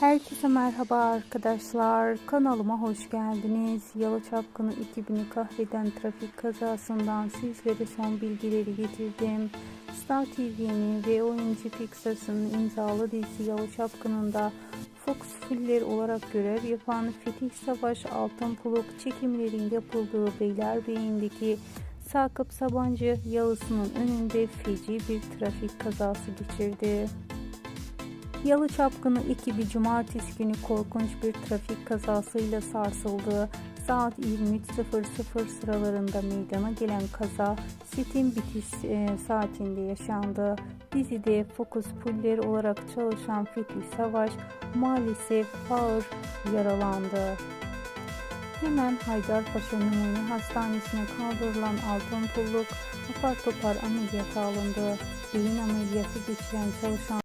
Herkese merhaba arkadaşlar. Kanalıma hoş geldiniz. Yalı Çapkını 2000'i kahreden trafik kazasından sizlere son bilgileri getirdim. Star TV'nin ve oyuncu Pixars'ın imzalı dizisi Yalı Çapkını'nda Fox Fuller olarak görev yapan Fetih Savaş Altınpuluk çekimlerin yapıldığı Beylerbeyi'ndeki Sakıp Sabancı yalısının önünde feci bir trafik kazası geçirdi. Yalı Çapkını ekibi cumartesi günü korkunç bir trafik kazasıyla sarsıldı. Saat 23.00 sıralarında meydana gelen kaza setin bitiş e, saatinde yaşandı. Dizide Focus Puller olarak çalışan Fethi Savaş maalesef ağır yaralandı. Hemen Haydarpaşa Numune Hastanesi'ne kaldırılan altın pulluk apar topar ameliyata alındı. Beyin ameliyatı geçiren çalışan